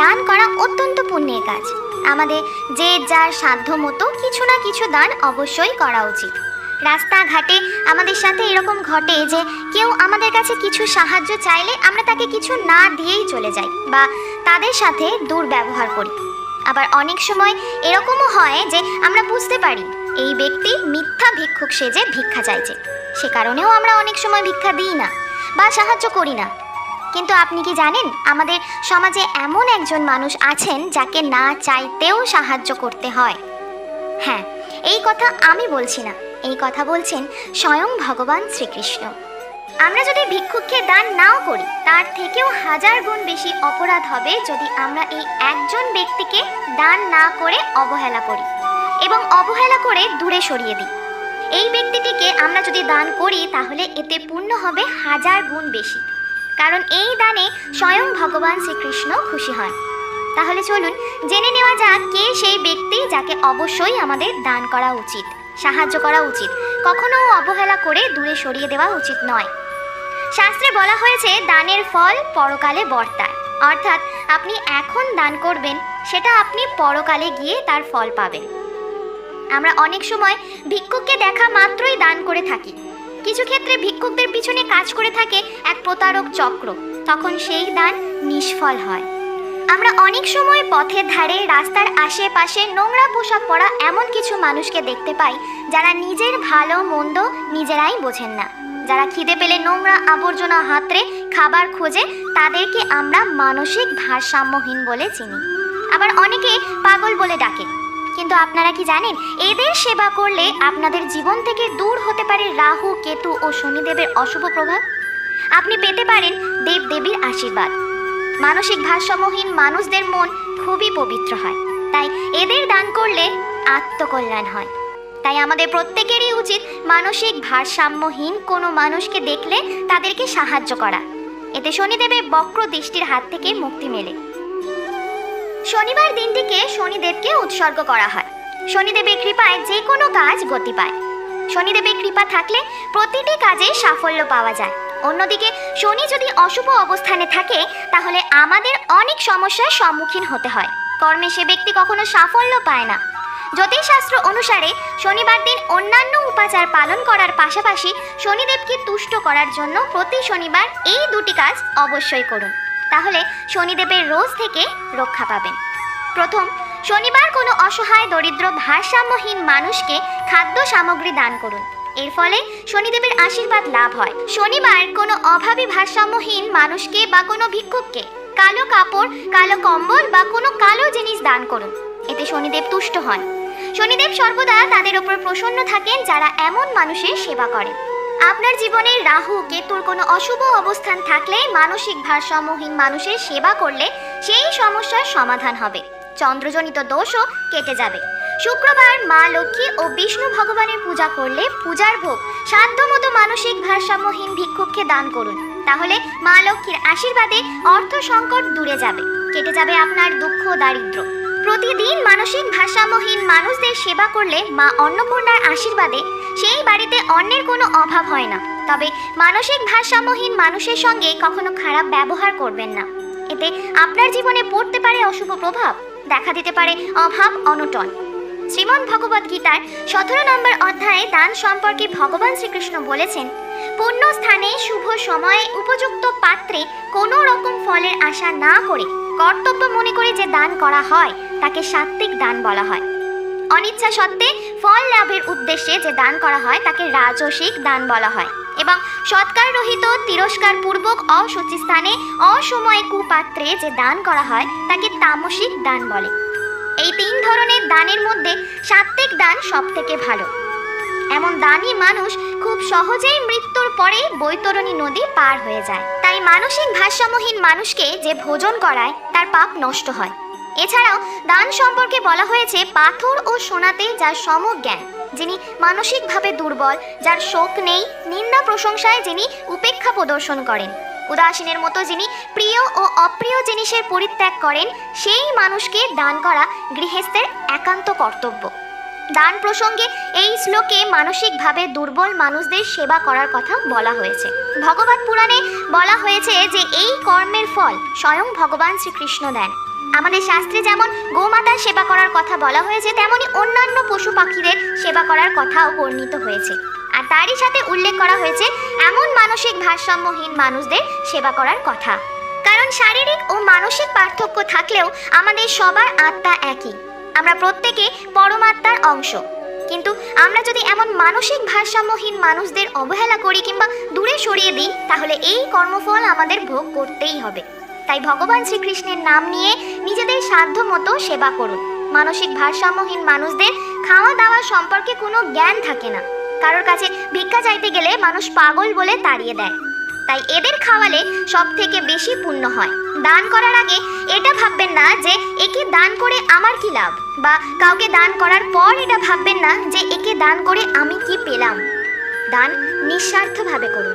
দান করা অত্যন্ত পুণ্যের কাজ। আমাদের যে যার সাধ্য মতো কিছু না কিছু দান অবশ্যই করা উচিত। রাস্তাঘাটে আমাদের সাথে এরকম ঘটে যে কেউ আমাদের কাছে কিছু সাহায্য চাইলে আমরা তাকে কিছু না দিয়েই চলে যাই বা তাদের সাথে দুর্ব্যবহার করি। আবার অনেক সময় এরকমও হয় যে আমরা বুঝতে পারি এই ব্যক্তি মিথ্যা ভিক্ষুক সেজে ভিক্ষা চাইছে। সে কারণেও আমরা অনেক সময় ভিক্ষা দিই না বা সাহায্য করি না। কিন্তু আপনি কি জানেন, আমাদের সমাজে এমন একজন মানুষ আছেন যাকে না চাইতেও সাহায্য করতে হয়? হ্যাঁ এই কথা আমি বলছি না। এই কথা বলছেন স্বয়ং ভগবান শ্রীকৃষ্ণ। আমরা যদি ভিক্ষুককে দান নাও করি, তার থেকেও হাজার গুণ বেশি অপরাধ হবে যদি আমরা এই একজন ব্যক্তিকে দান না করে অবহেলা করি এবং অবহেলা করে দূরে সরিয়ে দিই। এই ব্যক্তিটিকে আমরা যদি দান করি, তাহলে এতে পূর্ণ হবে হাজার গুণ বেশি। কারণ এই দানে স্বয়ং ভগবান শ্রীকৃষ্ণ খুশি হন। তাহলে চলুন, জেনে নেওয়া যাক কে সেই ব্যক্তি যাকে অবশ্যই আমাদের দান করা উচিত, সাহায্য করা উচিত। কখনো অবহেলা করে দূরে সরিয়ে দেওয়া উচিত নয়। শাস্ত্রে বলা হয়েছে, দানের ফল পরকালে বর্তায়। অর্থাৎ আপনি এখন দান করবেন, সেটা আপনি পরকালে গিয়ে তার ফল পাবেন। আমরা অনেক সময় ভিক্ষুককে দেখা মাত্রই দান করে থাকি। কিছু ক্ষেত্রে ভিক্ষুকদের পিছনে কাজ করে থাকে এক প্রতারক চক্র। তখন সেই দান নিষ্ফল হয়। আমরা অনেক সময় পথের ধারে, রাস্তার আশেপাশে নোংরা পোশাক পরা এমন কিছু মানুষকে দেখতে পাই, যারা নিজের ভালো মন্দ নিজেরাই বোঝেন না। যারা খিদে পেলে নোংরা আবর্জনা হাতড়ে খাবার খোঁজে, তাদেরকে আমরা মানসিক ভারসাম্যহীন বলে চিনি। আবার অনেকে পাগল বলে ডাকে। কিন্তু আপনারা কি জানেন, এদের সেবা করলে আপনাদের জীবন থেকে দূর হতে পারে রাহু, কেতু ও শনিদেবের অশুভ প্রভাব। আপনি পেতে পারেন দেব দেবীর আশীর্বাদ। মানসিক ভারসাম্যহীন মানুষদের মন খুবই পবিত্র হয়। তাই এদের দান করলে আত্মকল্যাণ হয়। তাই আমাদের প্রত্যেকেরই উচিত মানসিক ভারসাম্যহীন কোনো মানুষকে দেখলে তাদেরকে সাহায্য করা। এতে শনিদেবের বক্র দৃষ্টির হাত থেকে মুক্তি মেলে। শনিবার দিনটিকে শনিদেবকে উৎসর্গ করা হয়। শনিদেবের কৃপায় যে কোনো কাজ গতি পায়। শনিদেবের কৃপা থাকলে প্রতিটি কাজে সাফল্য পাওয়া যায়। অন্যদিকে শনি যদি অশুভ অবস্থানে থাকে, তাহলে আমাদের অনেক সমস্যার সম্মুখীন হতে হয়। কর্মে সে ব্যক্তি কখনো সাফল্য পায় না। জ্যোতিষশাস্ত্র অনুসারে শনিবার দিন অন্যান্য উপাচার পালন করার পাশাপাশি শনিদেবকে তুষ্ট করার জন্য প্রতি শনিবার এই দুটি কাজ অবশ্যই করুন। তাহলে শনিদেবের রোজ থেকে রক্ষা পাবেন। প্রথম, শনিবার কোনো অসহায় দরিদ্র ভারসাম্যহীন মানুষকে খাদ্য সামগ্রী দান করুন। এর ফলে শনিদেবের আশীর্বাদ লাভ হয়। শনিবার কোনো অভাবী ভারসাম্যহীন মানুষকে বা কোনো ভিক্ষুককে কালো কাপড়, কালো কম্বল বা কোনো কালো জিনিস দান করুন। এতে শনিদেব তুষ্ট হন। শনিদেব সর্বদা তাদের ওপর প্রসন্ন থাকেন যারা এমন মানুষের সেবা করেন। আপনার জীবনে রাহু, কেতুর কোনো অশুভ অবস্থান থাকলে, মানসিক ভারসাম্যহীন মানুষের সেবা করলে সেই সমস্যার সমাধান হবে। চন্দ্রজনিত দোষও কেটে যাবে। শুক্রবার মা লক্ষ্মী ও বিষ্ণু ভগবানের পূজা করলে পূজার ভোগ, সাধ্যমতো মানসিক ভারসাম্যহীন ভিক্ষুককে দান করুন। তাহলে মা লক্ষ্মীর আশীর্বাদে অর্থ সংকট দূরে যাবে, কেটে যাবে আপনার দুঃখ দারিদ্র। প্রতিদিন মানসিক ভারসাম্যহীন মানুষদের সেবা করলে মা অন্নপূর্ণার আশীর্বাদে সেই বাড়িতে অন্যের কোনো অভাব হয় না। তবে মানসিক ভারসাম্যহীন মানুষের সঙ্গে কখনো খারাপ ব্যবহার করবেন না। এতে আপনার জীবনে পড়তে পারে অশুভ প্রভাব, দেখা দিতে পারে অভাব, অনটন। শ্রীমদ্ ভগবদ গীতার সতেরো নম্বর অধ্যায়ে দান সম্পর্কে ভগবান শ্রীকৃষ্ণ বলেছেন, পুণ্য স্থানে শুভ সময়ে উপযুক্ত পাত্রে কোনো রকম ফলের আশা না করে কর্তব্য মনে করে যে দান করা হয়, তাকে সাত্ত্বিক দান বলা হয়। অনিচ্ছা সত্ত্বে ফল লাভের উদ্দেশ্যে যে দান করা হয়, তাকে রাজসিক দান বলা হয়। এবং সৎকার রহিত, তিরস্কার পূর্বক, অসুচি স্থানে, অসময়ে কুপাত্রে যে দান করা হয়, তাকে তামসিক দান বলে। এই তিন ধরনের দানের মধ্যে সাত্ত্বিক দান সব থেকে ভালো। এমন দানি মানুষ খুব সহজেই মৃত্যুর পরে বৈতরণী নদী পার হয়ে যায়। তাই মানসিক ভারসাম্যহীন মানুষকে যে ভোজন করায়, তার পাপ নষ্ট হয়। এছাড়াও দান সম্পর্কে বলা হয়েছে পাথর ও সোনাতে যার সমজ্ঞান, যিনি মানসিকভাবে দুর্বল, যার শোক নেই, নিন্দা প্রশংসায় যিনি উপেক্ষা প্রদর্শন করেন। উদাসীনের মতো যিনি প্রিয় ও অপ্রিয় জিনিসের পরিত্যাগ করেন, সেই মানুষকে দান করা গৃহস্থের একান্ত কর্তব্য। দান প্রসঙ্গে এই শ্লোকে মানসিকভাবে দুর্বল মানুষদের সেবা করার কথা বলা হয়েছে। ভগবত পুরাণে বলা হয়েছে যে এই কর্মের ফল স্বয়ং ভগবান শ্রীকৃষ্ণ দেন। আমাদের শাস্ত্রে যেমন গোমাতার সেবা করার কথা বলা হয়েছে, তেমনি অন্যান্য পশু পাখিদের সেবা করার কথাও বর্ণিত হয়েছে। আর তারই সাথে উল্লেখ করা হয়েছে, এমন মানসিক ভারসাম্যহীন মানুষদের সেবা করার কথা। কারণ শারীরিক ও মানসিক পার্থক্য থাকলেও আমাদের সবার আত্মা একই। আমরা প্রত্যেকে পরমাত্মার অংশ। কিন্তু আমরা যদি এমন মানসিক ভারসাম্যহীন মানুষদের অবহেলা করি কিংবা দূরে সরিয়ে দিই, তাহলে এই কর্মফল আমাদের ভোগ করতেই হবে। তাই ভগবান শ্রীকৃষ্ণের নাম নিয়ে নিজেদের সাধ্য মতো সেবা করুন। মানসিক ভারসাম্যহীন মানুষদের খাওয়া দাওয়া সম্পর্কে কোনো জ্ঞান থাকে না। কারোর কাছে ভিক্ষা চাইতে গেলে মানুষ পাগল বলে তাড়িয়ে দেয়। তাই এদের খাওয়ালে সব থেকে বেশি পুণ্য হয়। দান করার আগে এটা ভাববেন না যে একে দান করে আমার কি লাভ? বা কাউকে দান করার পর এটা ভাববেন না যে একে দান করে আমি কি পেলাম? দান নিঃস্বার্থভাবে করুন।